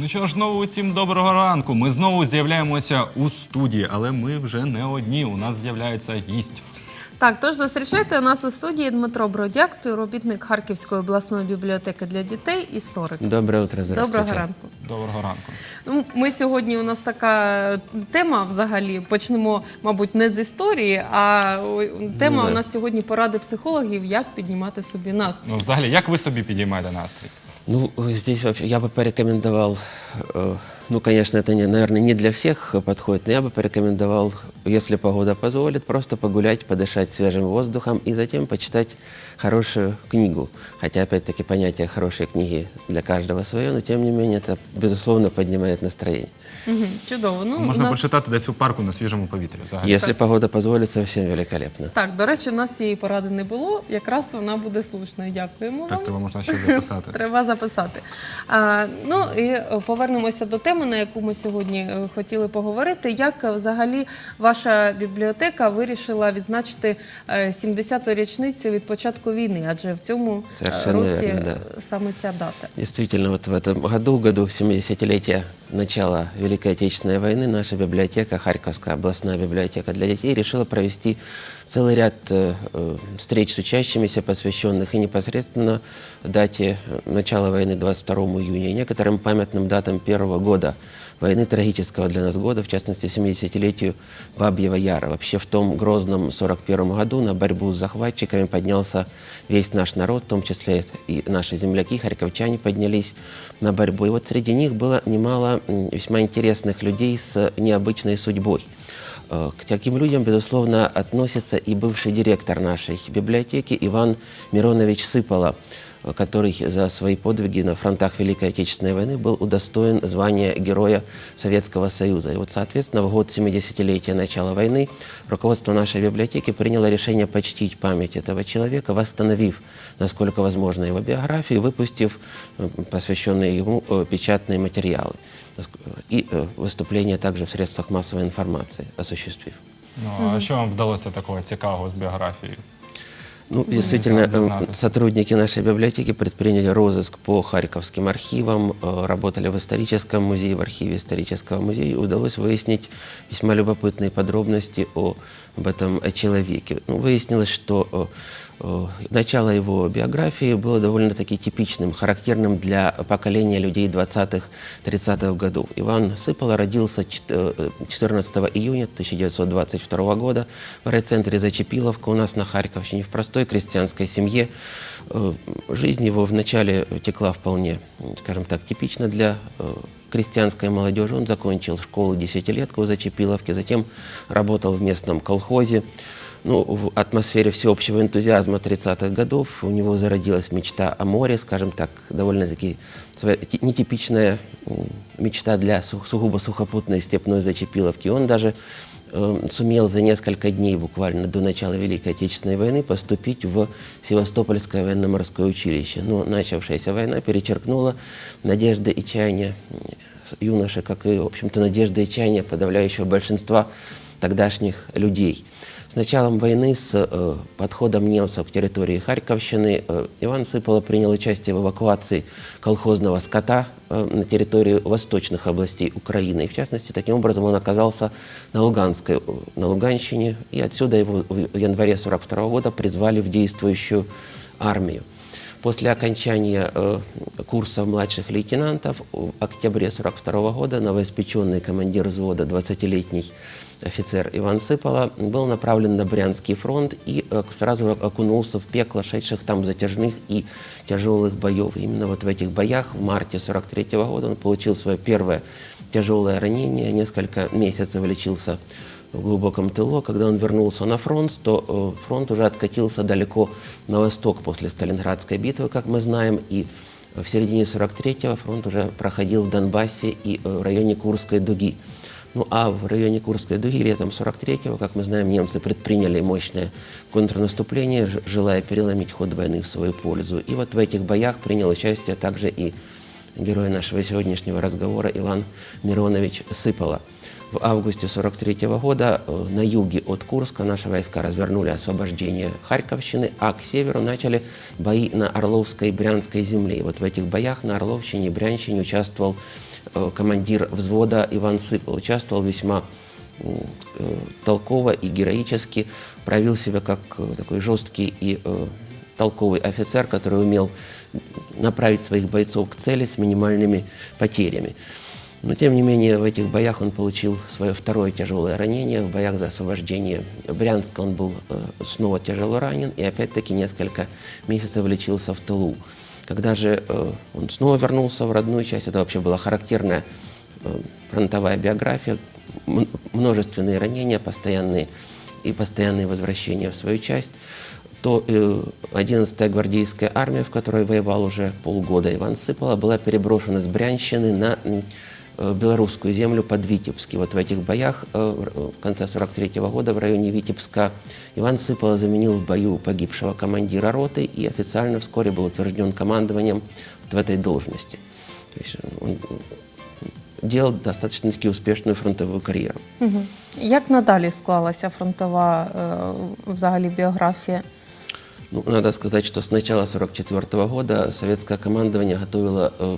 Ну що ж, знову усім доброго ранку. Ми знову з'являємося у студії, але ми вже не одні. У нас з'являється гість. Так, тож зустрічайте у нас у студії Дмитро Бродяк, співробітник Харківської обласної бібліотеки для дітей, історик. Доброе утро, здравствуйте. Доброго ранку. Доброго ранку. Ну, ми сьогодні у нас така тема взагалі. Почнемо, мабуть, не з історії, а тема Ну, да. у нас сьогодні поради психологів, як піднімати собі настрій. Ну, взагалі, як ви собі підіймаєте настрій? Ну, э, здесь вообще я бы порекомендовал, ну, конечно, это, не, наверное, не для всех э, подходит, но я бы порекомендовал, если погода позволит, просто погулять, подышать свежим воздухом и затем почитать хорошую книгу. Хотя, опять-таки, понятие хорошей книги для каждого свое, но, тем не менее, это, безусловно, поднимает настроение. Угу, чудово. Ну, у Можна нас... почитати десь у парку на свіжому повітрі. Взагалі. Если погода позволит, совсем великолепно. Так, до речі, у нас цієї поради не було. Якраз вона буде слушною. Дякуємо Так вам. тебе можна ще записати. Треба записати. А, ну і е, повернемося до теми, на яку ми сьогодні е, хотіли поговорити. Як е, взагалі ваша бібліотека вирішила відзначити е, 70-ту річницю від початку війни? Адже в цьому е, Совершенно році верно, е, саме ця дата. Дійсно, от в цьому году, году 70-летия начала Великой Отечественной войны, наша библиотека, Харьковская областная библиотека для детей, решила провести целый ряд э, э, встреч с учащимися, посвященных и непосредственно дате э, начала войны 22 июня, и некоторым памятным датам первого года войны, трагического для нас года, в частности, 70-летию Бабьего Яра. Вообще в том грозном 41 году на борьбу с захватчиками поднялся весь наш народ, в том числе и наши земляки, харьковчане поднялись на борьбу. И вот среди них было немало весьма интересных людей с необычной судьбой. Э, К таким людям, безусловно, относится и бывший директор нашей библиотеки Иван Миронович Сыпола, э, который за свои подвиги на фронтах Великой Отечественной войны был удостоен звания Героя Советского Союза. И вот, соответственно, в год 70-летия начала войны руководство нашей библиотеки приняло решение почтить память этого человека, восстановив, насколько возможно, его биографию, выпустив э, посвященные ему э, печатные материалы Наск- и э, выступления также в средствах массовой информации осуществив. Ну, а що вам вдалося такого цікавого з біографією? Ну, действительно, Интересно э, сотрудники нашей библиотеки предприняли розыск по харьковским архивам, э, работали в историческом музее, в архиве исторического музея. И удалось выяснить весьма любопытные подробности о, об этом э, человеке. Ну, выяснилось, что э, начало его биографии было довольно-таки типичным, характерным для поколения людей 20-30-х годов. Иван Сыпола родился чет- э, 14 июня 1922 года в райцентре Зачепиловка у нас на Харьковщине, в простой крестьянской семье. Э, Жизнь его вначале текла вполне, скажем так, типично для э, крестьянской молодежи. Он закончил школу десятилетку в Зачепиловке, затем работал в местном колхозе. Ну, в атмосфере всеобщего энтузиазма 30-х годов у него зародилась мечта о море, скажем так, довольно-таки нетипичная мечта для су- сугубо сухопутной степной Зачепиловки. Он даже сумел за несколько дней, буквально до начала Великой Отечественной войны, поступить в Севастопольское военно-морское училище. Но начавшаяся война перечеркнула надежды и чаяния с- юноши, как и, в общем-то, надежды и чаяния подавляющего большинства тогдашних людей. С началом войны, с э, подходом немцев к территории Харьковщины, э, Иван Сыпола принял участие в эвакуации колхозного скота э, на территории восточных областей Украины. И, в частности, таким образом он оказался на Луганской, на Луганщине, и отсюда его в январе 1942 года призвали в действующую армию. После окончания э, курсов младших лейтенантов в октябре 1942 года новоиспеченный командир взвода, 20-летний офицер Иван Сыпола, был направлен на Брянский фронт и э, сразу окунулся в пекло шедших там затяжных и тяжелых боев. Именно вот в этих боях в марте 1943 года он получил свое первое тяжелое ранение, несколько месяцев лечился в глубоком тылу. Когда он вернулся на фронт, то э, фронт уже откатился далеко на восток после Сталинградской битвы, как мы знаем, и в середине 43-го фронт уже проходил в Донбассе и э, в районе Курской дуги. Ну а в районе Курской дуги летом 43-го, как мы знаем, немцы предприняли мощное контрнаступление, желая переломить ход войны в свою пользу. И вот в этих боях принял участие также и герой нашего сегодняшнего разговора Иван Миронович Сыпола. В августе 43 года э, на юге от Курска наши войска развернули освобождение Харьковщины, а к северу начали бои на Орловской и Брянской земле. И вот в этих боях на Орловщине и Брянщине участвовал э, командир взвода Иван Сыпал. Участвовал весьма э, толково и героически, проявил себя как такой жесткий и толковый офицер, который умел направить своих бойцов к цели с минимальными потерями. Но, тем не менее, в этих боях он получил свое второе тяжелое ранение. В боях за освобождение Брянска он был э, снова тяжело ранен и опять-таки несколько месяцев лечился в тылу. Когда же э, он снова вернулся в родную часть, это вообще была характерная э, фронтовая биография, множественные ранения, постоянные и постоянные возвращения в свою часть, то э, 11-я гвардейская армия, в которой воевал уже полгода Иван Сыпала, была переброшена с Брянщины на м, э, белорусскую землю под Витебск. И вот в этих боях э, в в конце 43 года в районе Витебска Иван Сыпала заменил в бою погибшего командира роты и официально вскоре был утвержден командованием вот в этой должности. То есть он делал достаточно-таки успешную фронтовую карьеру. Мгм. Як надалі склалася фронтова е, взагалі біографія? Ну, надо сказать, что с начала 1944 года советское командование готовило э,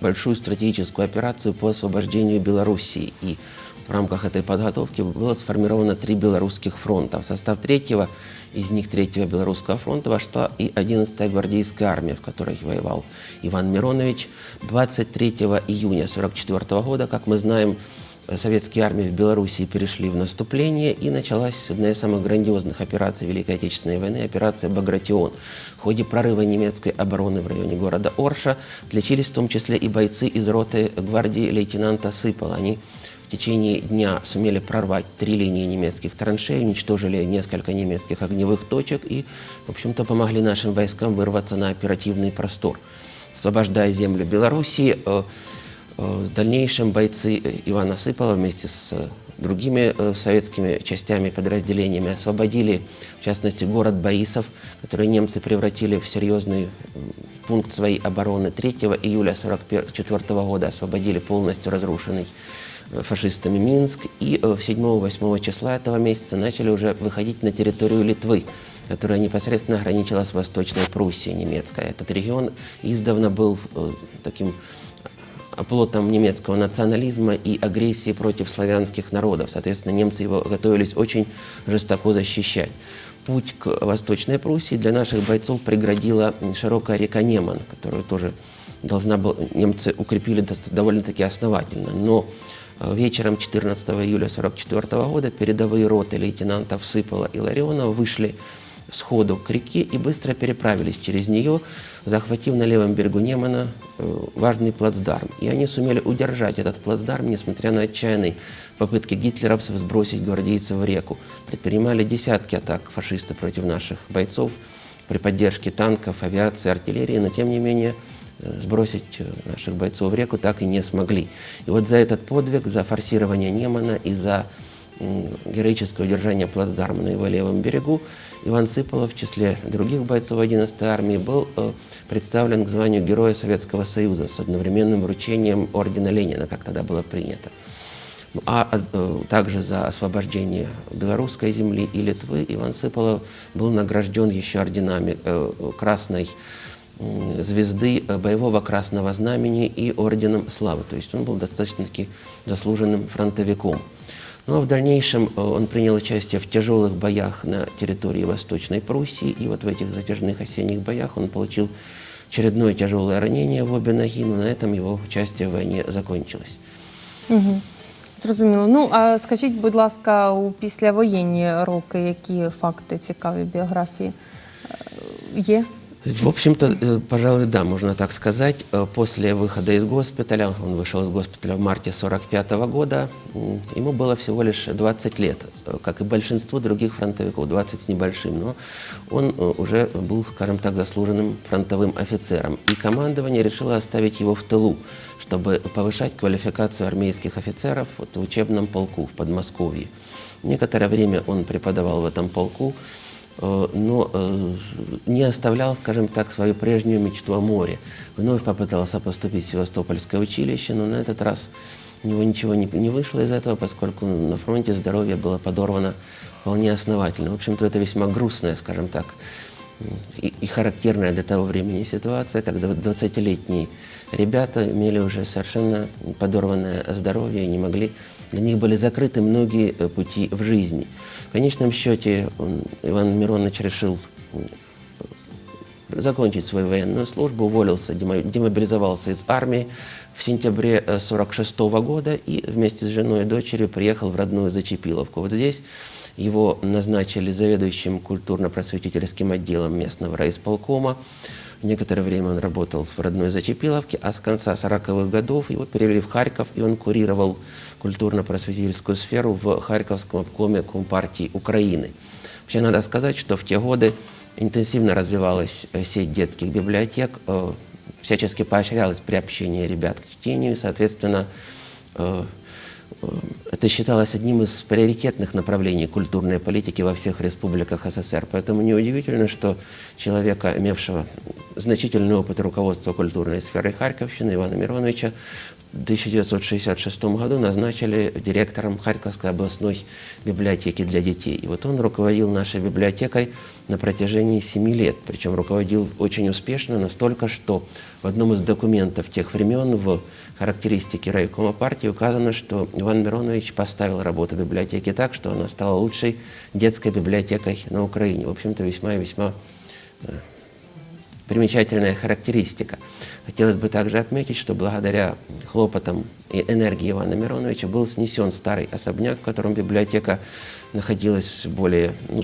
большую стратегическую операцию по освобождению Белоруссии. И в рамках этой подготовки было сформировано три белорусских фронта. В состав третьего, из них третьего Белорусского фронта вошла и 11-я гвардейская армия, в которой воевал Иван Миронович. 23 июня 1944 года, как мы знаем, советские армии в Белоруссии перешли в наступление, и началась одна из самых грандиозных операций Великой Отечественной войны, операция «Багратион». В ходе прорыва немецкой обороны в районе города Орша отличились в том числе и бойцы из роты гвардии лейтенанта Сыпала. Они в течение дня сумели прорвать три линии немецких траншей, уничтожили несколько немецких огневых точек и, в общем-то, помогли нашим войскам вырваться на оперативный простор. Освобождая землю Белоруссии, э, В дальнейшем бойцы э, Ивана Сыпала вместе с э, другими э, советскими частями подразделениями освободили, в частности, город Борисов, который немцы превратили в серьезный пункт своей обороны. 3 июля 1944 года освободили полностью разрушенный э, фашистами Минск. И э, 7-8 числа этого месяца начали уже выходить на территорию Литвы, которая непосредственно граничила с Восточной Пруссией немецкой. Этот регион издавна был э, таким оплотом немецкого национализма и агрессии против славянских народов. Соответственно, немцы его готовились очень жестоко защищать. Путь к Восточной Пруссии для наших бойцов преградила широкая река Неман, которую тоже должна была, немцы укрепили довольно-таки основательно. Но э, вечером 14 июля 1944 года передовые роты лейтенантов Сыпала и Ларионова вышли сходу к реке и быстро переправились через нее, захватив на левом берегу Немана э, важный плацдарм. И они сумели удержать этот плацдарм, несмотря на отчаянные попытки гитлеровцев сбросить гвардейцев в реку. Предпринимали десятки атак фашисты против наших бойцов при поддержке танков, авиации, артиллерии, но тем не менее э, сбросить э, наших бойцов в реку так и не смогли. И вот за этот подвиг, за форсирование Немана и за героическое удержание плацдарма на его левом берегу, Иван Сыпалов в числе других бойцов 11-й армии был э, представлен к званию Героя Советского Союза с одновременным вручением ордена Ленина, как тогда было принято. Ну, А э, также за освобождение белорусской земли и Литвы Иван Сыпалов был награжден еще орденами э, Красной звезды боевого красного знамени и орденом славы. То есть он был достаточно-таки заслуженным фронтовиком. Ну а в дальнейшем э, он принял участие в тяжелых боях на территории Восточной Пруссии. И вот в этих затяжных осенних боях он получил очередное тяжелое ранение в обе ноги, но на этом его участие в войне закончилось. Угу. Зрозуміло. Ну а скажіть, будь ласка, у післявоєнні роки, які факти цікаві біографії е, є? В общем-то, э, пожалуй, да, можно так сказать. Э, После выхода из госпиталя, он вышел из госпиталя в марте 45 года, м, ему было всего лишь 20 лет, э, как и большинство других фронтовиков, 20 с небольшим, но он уже был, скажем так, заслуженным фронтовым офицером. И командование решило оставить его в тылу, чтобы повышать квалификацию армейских офицеров вот в учебном полку в Подмосковье. Некоторое время он преподавал в этом полку, но э, не оставлял, скажем так, свою прежнюю мечту о море. Вновь попытался поступить в Севастопольское училище, но на этот раз у него ничего не, не вышло из этого, поскольку на фронте здоровье было подорвано вполне основательно. В общем-то, это весьма грустная, скажем так, и, и характерная для того времени ситуация, когда 20-летние ребята имели уже совершенно подорванное здоровье и не могли, для них были закрыты многие э, пути в жизни. В конечном счете он, Иван Миронович решил м, закончить свою военную службу, уволился, демо- демобилизовался из армии в сентябре 1946 года и вместе с женой и дочерью приехал в родную Зачепиловку. Вот здесь его назначили заведующим культурно-просветительским отделом местного райисполкома. Некоторое время он работал в родной Зачепиловке, а с конца 40-х годов его перевели в Харьков, и он курировал культурно-просветительскую сферу в Харьковском обкоме Компартии Украины. Вообще надо сказать, что в те годы интенсивно развивалась э, сеть детских библиотек, э, всячески поощрялось приобщение ребят к чтению, и, соответственно, э, это считалось одним из приоритетных направлений культурной политики во всех республиках СССР. Поэтому неудивительно, что человека, имевшего значительный опыт руководства культурной сферой Харьковщины, Ивана Мироновича, в 1966 году назначили директором Харьковской областной библиотеки для детей. И вот он руководил нашей библиотекой на протяжении семи лет. Причем руководил очень успешно, настолько, что в одном из документов тех времен в характеристике райкома партии указано, что Иван Миронович поставил работу библиотеки так, что она стала лучшей детской библиотекой на Украине. В общем-то, весьма и весьма э, примечательная характеристика. Хотелось бы также отметить, что благодаря хлопотам и энергии Ивана Мироновича был снесен старый особняк, в котором библиотека находилась более, ну,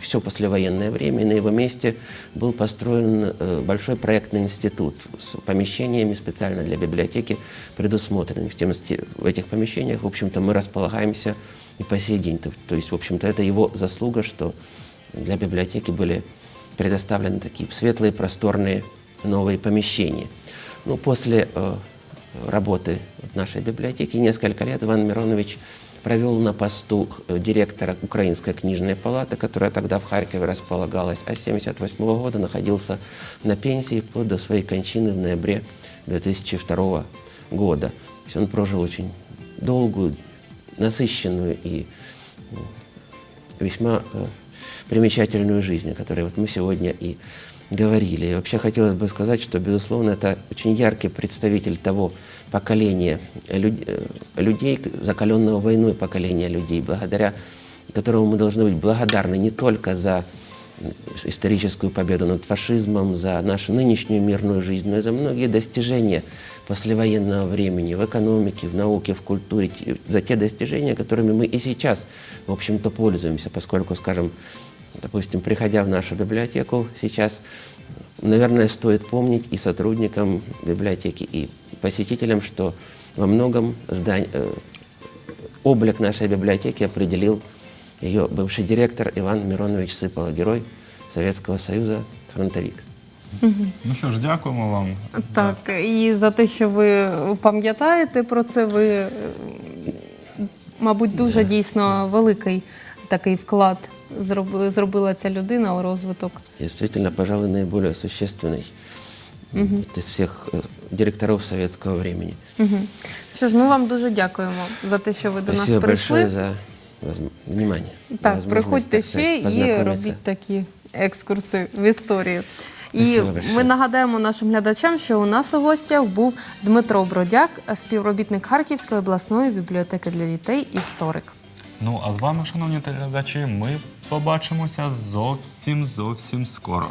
все послевоенное время, и на его месте был построен э, большой проектный институт с помещениями специально для библиотеки предусмотренными. В, тем, в этих помещениях, в общем-то, мы располагаемся и по сей день. То, то есть, в общем-то, это его заслуга, что для библиотеки были предоставлены такие светлые, просторные новые помещения. Ну, после э, работы в нашей библиотеки несколько лет Иван Миронович провел на посту э, директора Украинской книжной палаты, которая тогда в Харькове располагалась, а с 1978 года находился на пенсии вплоть до своей кончины в ноябре 2002 года. То есть он прожил очень долгую, насыщенную и весьма э, примечательную жизнь, о вот мы сегодня и говорили. И вообще хотелось бы сказать, что, безусловно, это очень яркий представитель того поколения люд- э, людей, закаленного войной поколения людей, благодаря которому мы должны быть благодарны не только за историческую победу над фашизмом, за нашу нынешнюю мирную жизнь, но и за многие достижения послевоенного времени в экономике, в науке, в культуре, за те достижения, которыми мы и сейчас, в общем-то, пользуемся, поскольку, скажем, допустим, приходя в нашу библиотеку сейчас, наверное, стоит помнить и сотрудникам библиотеки, и посетителям, что во многом здань- э, облик нашей библиотеки определил ее бывший директор Иван Миронович Сыпало, герой Советского Союза, фронтовик. Ну що ж, дякуємо вам. Так, і за те, що ви пам'ятаєте про це, ви, е, мабуть, дуже дійсно великий такий вклад зробили, зробила ця людина у розвиток. Действительно, пожалуй, наиболее существенный вот из всех э, директоров советского времени. Мгм. Що ж, ми вам дуже дякуємо за те, що ви до Спасибо нас прийшли. за внимание. Так, приходьте ще і робіть такі екскурси в історію. І ми нагадаємо нашим глядачам, що у нас у гостях був Дмитро Бродяк, співробітник Харківської обласної бібліотеки для дітей, історик. Ну а з вами, шановні телеглядачі, ми побачимося зовсім зовсім скоро.